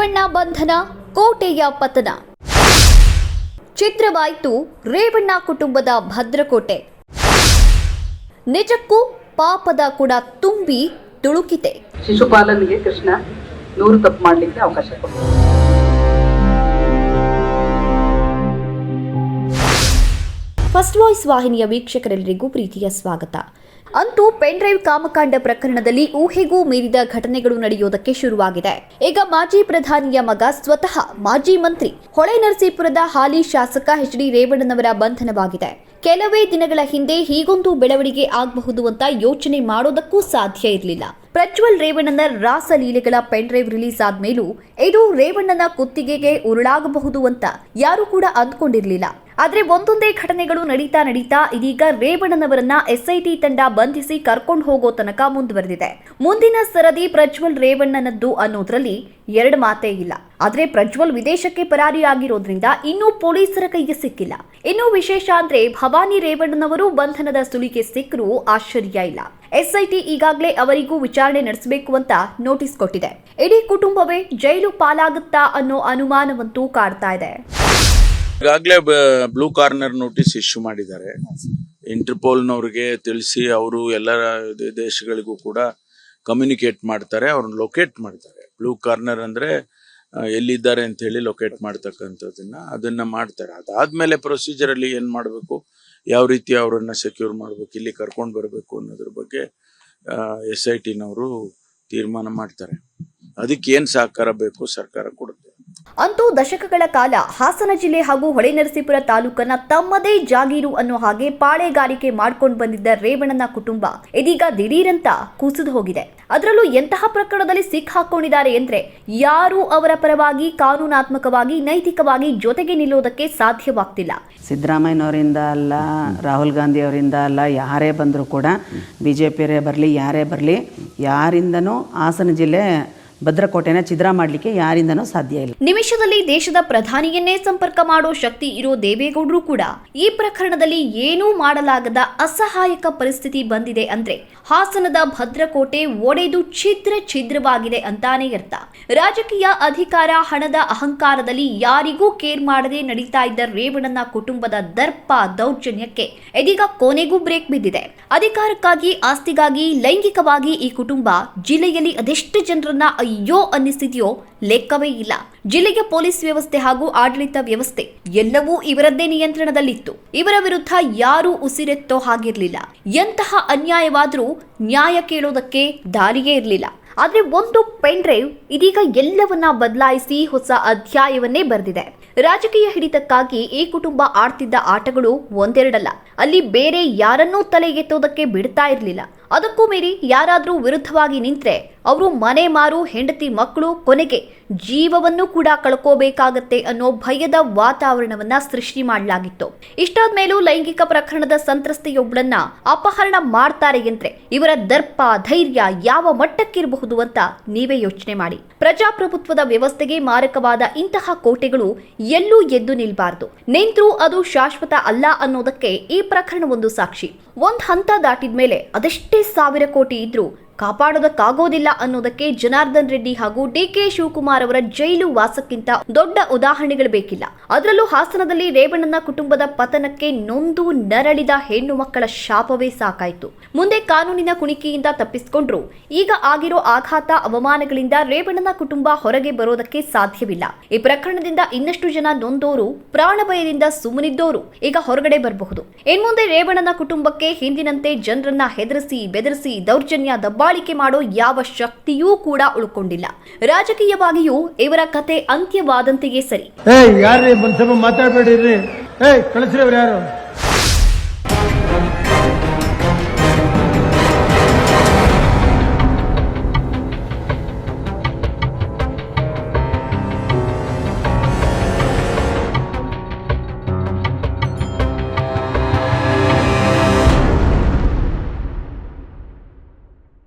ರೇವಣ್ಣ ಬಂಧನ ಕೋಟೆಯ ಪತನ. ಚಿತ್ರವಾಯಿತು ರೇವಣ್ಣ ಕುಟುಂಬದ ಭದ್ರಕೋಟೆ. ನಿಜಕ್ಕೂ ಪಾಪದ ಕೂಡ ತುಂಬಿ ತುಳುಕಿತೆ ಶಿಶುಪಾಲನಿಗೆ ಕೃಷ್ಣ ನೂರು ತಪ್ಪು ಮಾಡಲಿಕ್ಕೆ ಅವಕಾಶ ಫಸ್ಟ್ ವಾಯ್ಸ್ ವಾಹಿನಿಯ ವೀಕ್ಷಕರೆಲ್ಲರಿಗೂ ಪ್ರೀತಿಯ ಸ್ವಾಗತ. ಅಂತೂ ಪೆನ್ ಡ್ರೈವ್ ಕಾಮಕಾಂಡ ಪ್ರಕರಣದಲ್ಲಿ ಊಹೆಗೂ ಮೀರಿದ ಘಟನೆಗಳು ನಡೆಯುವುದಕ್ಕೆ ಶುರುವಾಗಿದೆ. ಈಗ ಮಾಜಿ ಪ್ರಧಾನಿಯ ಮಗ ಸ್ವತಃ ಮಾಜಿ ಮಂತ್ರಿ ಹೊಳೆ ನರಸೀಪುರದ ಹಾಲಿ ಶಾಸಕ ಎಚ್ ಡಿ ರೇವಣ್ಣನವರ ಬಂಧನವಾಗಿದೆ. ಕೆಲವೇ ದಿನಗಳ ಹಿಂದೆ ಹೀಗೊಂದು ಬೆಳವಣಿಗೆ ಆಗಬಹುದು ಅಂತ ಯೋಚನೆ ಮಾಡೋದಕ್ಕೂ ಸಾಧ್ಯ ಇರಲಿಲ್ಲ. ಪ್ರಜ್ವಲ್ ರೇವಣ್ಣನ ರಾಸಲೀಲೆಗಳ ಪೆನ್ ಡ್ರೈವ್ ರಿಲೀಸ್ ಆದ್ಮೇಲೂ ಇದು ರೇವಣ್ಣನ ಕುತ್ತಿಗೆಗೆ ಉರುಳಾಗಬಹುದು ಅಂತ ಯಾರೂ ಕೂಡ ಅಂದ್ಕೊಂಡಿರಲಿಲ್ಲ. ಆದ್ರೆ ಒಂದೊಂದೇ ಘಟನೆಗಳು ನಡೀತಾ ನಡೀತಾ ಇದೀಗ ರೇವಣ್ಣನವರನ್ನ ಎಸ್ಐಟಿ ತಂಡ ಬಂಧಿಸಿ ಕರ್ಕೊಂಡು ಹೋಗೋ ತನಕ ಮುಂದುವರೆದಿದೆ. ಮುಂದಿನ ಸರದಿ ಪ್ರಜ್ವಲ್ ರೇವಣ್ಣನದ್ದು ಅನ್ನೋದ್ರಲ್ಲಿ ಎರಡು ಮಾತೇ ಇಲ್ಲ. ಆದರೆ ಪ್ರಜ್ವಲ್ ವಿದೇಶಕ್ಕೆ ಪರಾರಿಯಾಗಿರೋದ್ರಿಂದ ಇನ್ನೂ ಪೊಲೀಸರ ಕೈಗೆ ಸಿಕ್ಕಿಲ್ಲ. ಇನ್ನೂ ವಿಶೇಷ ಅಂದ್ರೆ ಭವಾನಿ ರೇವಣ್ಣನವರು ಬಂಧನದ ಸುಳಿಗೆ ಸಿಕ್ಕರೂ ಆಶ್ಚರ್ಯ ಇಲ್ಲ. ಎಸ್ಐಟಿ ಈಗಾಗಲೇ ಅವರಿಗೂ ವಿಚಾರಣೆ ನಡೆಸಬೇಕು ಅಂತ ನೋಟಿಸ್ ಕೊಟ್ಟಿದೆ. ಇಡೀ ಕುಟುಂಬವೇ ಜೈಲು ಪಾಲಾಗುತ್ತಾ ಅನ್ನೋ ಅನುಮಾನವಂತೂ ಕಾಡ್ತಾ ಇದೆ. ಈಗಾಗಲೇ ಬ್ಲೂ ಕಾರ್ನರ್ ನೋಟಿಸ್ ಇಶ್ಯೂ ಮಾಡಿದ್ದಾರೆ. ಇಂಟರ್ಪೋಲ್ನವ್ರಿಗೆ ತಿಳಿಸಿ ಅವರು ಎಲ್ಲ ದೇಶಗಳಿಗೂ ಕೂಡ ಕಮ್ಯುನಿಕೇಟ್ ಮಾಡ್ತಾರೆ, ಅವ್ರನ್ನ ಲೊಕೇಟ್ ಮಾಡ್ತಾರೆ. ಬ್ಲೂ ಕಾರ್ನರ್ ಅಂದ್ರೆ ಎಲ್ಲಿದ್ದಾರೆ ಅಂತ ಹೇಳಿ ಲೊಕೇಟ್ ಮಾಡ್ತಕ್ಕಂಥದ್ದನ್ನ ಅದನ್ನ ಮಾಡ್ತಾರೆ. ಅದಾದ್ಮೇಲೆ ಪ್ರೊಸೀಜರ್ ಅಲ್ಲಿ ಏನ್ ಮಾಡಬೇಕು, ಯಾವ ರೀತಿ ಅವರನ್ನ ಸೆಕ್ಯೂರ್ ಮಾಡ್ಬೇಕು ಇಲ್ಲಿ ಕರ್ಕೊಂಡು ಬರಬೇಕು ಅನ್ನೋದ್ರ ಬಗ್ಗೆ ಎಸ್ ಐ ಟಿನವರು ತೀರ್ಮಾನ ಮಾಡ್ತಾರೆ. ಅದಕ್ಕೆ ಏನ್ ಸಹಕಾರ ಬೇಕು ಸರ್ಕಾರ ಕೊಡುತ್ತೆ ಅಂತೂ ದಶಕಗಳ ಕಾಲ ಹಾಸನ ಜಿಲ್ಲೆ ಹಾಗೂ ಹೊಳೆನರಸೀಪುರ ತಾಲೂಕನ್ನ ತಮ್ಮದೇ ಜಾಗೀರು ಅನ್ನೋ ಹಾಗೆ ಪಾಳೆಗಾರಿಕೆ ಮಾಡ್ಕೊಂಡು ಬಂದಿದ್ದ ರೇವಣ್ಣನ ಕುಟುಂಬ ಇದೀಗ ದಿಢೀರಂತ ಕುಸಿದು ಹೋಗಿದೆ. ಅದರಲ್ಲೂ ಎಂತಹ ಪ್ರಕರಣದಲ್ಲಿ ಸಿಕ್ ಹಾಕೊಂಡಿದ್ದಾರೆ ಎಂದ್ರೆ ಯಾರೂ ಅವರ ಪರವಾಗಿ ಕಾನೂನಾತ್ಮಕವಾಗಿ ನೈತಿಕವಾಗಿ ಜೊತೆಗೆ ನಿಲ್ಲೋದಕ್ಕೆ ಸಾಧ್ಯವಾಗ್ತಿಲ್ಲ. ಸಿದ್ದರಾಮಯ್ಯನವರಿಂದ ಅಲ್ಲ, ರಾಹುಲ್ ಗಾಂಧಿ ಅವರಿಂದ ಅಲ್ಲ, ಯಾರೇ ಬಂದರೂ ಕೂಡ ಬಿ ಜೆ ಬರಲಿ, ಯಾರೇ ಬರಲಿ, ಯಾರಿಂದನೂ ಹಾಸನ ಜಿಲ್ಲೆ ಭದ್ರಕೋಟೆನ ಛಿದ್ರ ಮಾಡಲಿಕ್ಕೆ ಯಾರಿಂದನೂ ಸಾಧ್ಯ ಇಲ್ಲ. ನಿಮಿಷದಲ್ಲಿ ದೇಶದ ಪ್ರಧಾನಿಯನ್ನೇ ಸಂಪರ್ಕ ಮಾಡೋ ಶಕ್ತಿ ಇರೋ ದೇವೇಗೌಡರು ಕೂಡ ಈ ಪ್ರಕರಣದಲ್ಲಿ ಏನೂ ಮಾಡಲಾಗದ ಅಸಹಾಯಕ ಪರಿಸ್ಥಿತಿ ಬಂದಿದೆ ಅಂದ್ರೆ ಹಾಸನದ ಭದ್ರಕೋಟೆ ಒಡೆದು ಛಿದ್ರ ಛಿದ್ರವಾಗಿದೆ ಅಂತಾನೆ ಅರ್ಥ. ರಾಜಕೀಯ ಅಧಿಕಾರ, ಹಣದ ಅಹಂಕಾರದಲ್ಲಿ ಯಾರಿಗೂ ಕೇರ್ ಮಾಡದೆ ನಡೀತಾ ಇದ್ದ ರೇವಣ್ಣನ ಕುಟುಂಬದ ದರ್ಪ ದೌರ್ಜನ್ಯಕ್ಕೆ ಇದೀಗ ಕೊನೆಗೂ ಬ್ರೇಕ್ ಬಿದ್ದಿದೆ. ಅಧಿಕಾರಕ್ಕಾಗಿ, ಆಸ್ತಿಗಾಗಿ, ಲೈಂಗಿಕವಾಗಿ ಈ ಕುಟುಂಬ ಜಿಲ್ಲೆಯಲ್ಲಿ ಅದೆಷ್ಟು ಜನರನ್ನ ಅಯ್ಯೋ ಅನ್ನಿಸ್ತಿದೆಯೋ ಲೆಕ್ಕವೇ ಇಲ್ಲ. ಜಿಲ್ಲೆಯ ಪೊಲೀಸ್ ವ್ಯವಸ್ಥೆ ಹಾಗೂ ಆಡಳಿತ ವ್ಯವಸ್ಥೆ ಎಲ್ಲವೂ ಇವರದ್ದೇ ನಿಯಂತ್ರಣದಲ್ಲಿತ್ತು. ಇವರ ವಿರುದ್ಧ ಯಾರೂ ಉಸಿರೆತ್ತೋ ಹಾಗಿರ್ಲಿಲ್ಲ. ಎಂತಹ ಅನ್ಯಾಯವಾದರೂ ನ್ಯಾಯ ಕೇಳೋದಕ್ಕೆ ದಾರಿಯೇ ಇರಲಿಲ್ಲ. ಆದ್ರೆ ಒಂದು ಪೆನ್ ಡ್ರೈವ್ ಇದೀಗ ಎಲ್ಲವನ್ನ ಬದಲಾಯಿಸಿ ಹೊಸ ಅಧ್ಯಾಯವನ್ನೇ ಬರೆದಿದೆ. ರಾಜಕೀಯ ಹಿಡಿತಕ್ಕಾಗಿ ಈ ಕುಟುಂಬ ಆಡ್ತಿದ್ದ ಆಟಗಳು ಒಂದೆರಡಲ್ಲ. ಅಲ್ಲಿ ಬೇರೆ ಯಾರನ್ನೂ ತಲೆಗೆತ್ತೋದಕ್ಕೆ ಬಿಡ್ತಾ ಇರಲಿಲ್ಲ. ಅದಕ್ಕೂ ಮೀರಿ ಯಾರಾದ್ರೂ ವಿರುದ್ಧವಾಗಿ ನಿಂತ್ರೆ ಅವರು ಮನೆ ಮಾರು ಹೆಂಡತಿ ಮಕ್ಕಳು ಕೊನೆಗೆ ಜೀವವನ್ನು ಕೂಡ ಕಳ್ಕೋಬೇಕಾಗತ್ತೆ ಅನ್ನೋ ಭಯದ ವಾತಾವರಣವನ್ನ ಸೃಷ್ಟಿ ಮಾಡಲಾಗಿತ್ತು. ಇಷ್ಟಾದ ಮೇಲೂ ಲೈಂಗಿಕ ಪ್ರಕರಣದ ಸಂತ್ರಸ್ತೆಯೊಬ್ಬಳನ್ನ ಅಪಹರಣ ಮಾಡ್ತಾರೆ ಎಂದ್ರೆ ಇವರ ದರ್ಪ, ಧೈರ್ಯ ಯಾವ ಮಟ್ಟಕ್ಕಿರಬಹುದು ಅಂತ ನೀವೇ ಯೋಚನೆ ಮಾಡಿ. ಪ್ರಜಾಪ್ರಭುತ್ವದ ವ್ಯವಸ್ಥೆಗೆ ಮಾರಕವಾದ ಇಂತಹ ಕೋಟೆಗಳು ಎಲ್ಲೂ ಎದ್ದು ನಿಲ್ಬಾರ್ದು. ನಿಂತ್ರೂ ಅದು ಶಾಶ್ವತ ಅಲ್ಲ ಅನ್ನೋದಕ್ಕೆ ಈ ಪ್ರಕರಣ ಒಂದು ಸಾಕ್ಷಿ. ಒಂದ್ ಹಂತ ದಾಟಿದ ಮೇಲೆ ಅದೆಷ್ಟೇ ಸಾವಿರ ಕೋಟಿ ಇದ್ರೂ ಕಾಪಾಡೋದಕ್ಕಾಗೋದಿಲ್ಲ ಅನ್ನೋದಕ್ಕೆ ಜನಾರ್ದನ್ ರೆಡ್ಡಿ ಹಾಗೂ ಡಿ ಕೆ ಶಿವಕುಮಾರ್ ಅವರ ಜೈಲು ವಾಸಕ್ಕಿಂತ ದೊಡ್ಡ ಉದಾಹರಣೆಗಳು ಬೇಕಿಲ್ಲ. ಅದರಲ್ಲೂ ಹಾಸನದಲ್ಲಿ ರೇವಣ್ಣನ ಕುಟುಂಬದ ಪತನಕ್ಕೆ ನೊಂದು ನರಳಿದ ಹೆಣ್ಣು ಮಕ್ಕಳ ಶಾಪವೇ ಸಾಕಾಯಿತು. ಮುಂದೆ ಕಾನೂನಿನ ಕುಣಿಕೆಯಿಂದ ತಪ್ಪಿಸಿಕೊಂಡ್ರು. ಈಗ ಆಗಿರೋ ಆಘಾತ, ಅವಮಾನಗಳಿಂದ ರೇವಣ್ಣನ ಕುಟುಂಬ ಹೊರಗೆ ಬರೋದಕ್ಕೆ ಸಾಧ್ಯವಿಲ್ಲ. ಈ ಪ್ರಕರಣದಿಂದ ಇನ್ನಷ್ಟು ಜನ ನೊಂದೋರು, ಪ್ರಾಣ ಭಯದಿಂದ ಸುಮ್ಮನಿದ್ದೋರು ಈಗ ಹೊರಗಡೆ ಬರಬಹುದು. ಇನ್ಮುಂದೆ ರೇವಣ್ಣನ ಕುಟುಂಬಕ್ಕೆ ಹಿಂದಿನಂತೆ ಜನರನ್ನ ಹೆದರಿಸಿ, ಬೆದರಿಸಿ, ದೌರ್ಜನ್ಯ ದಬ್ಬಾಳಿಕೆ ಮಾಡೋ ಯಾವ ಶಕ್ತಿಯೂ ಕೂಡ ಉಳ್ಕೊಂಡಿಲ್ಲ. ರಾಜಕೀಯವಾಗಿಯೂ ಇವರ ಕತೆ ಅಂತ್ಯವಾದಂತೆಯೇ ಸರಿ. ಯಾರು ಮಾತಾಡಬೇಡಿ ಯಾರು?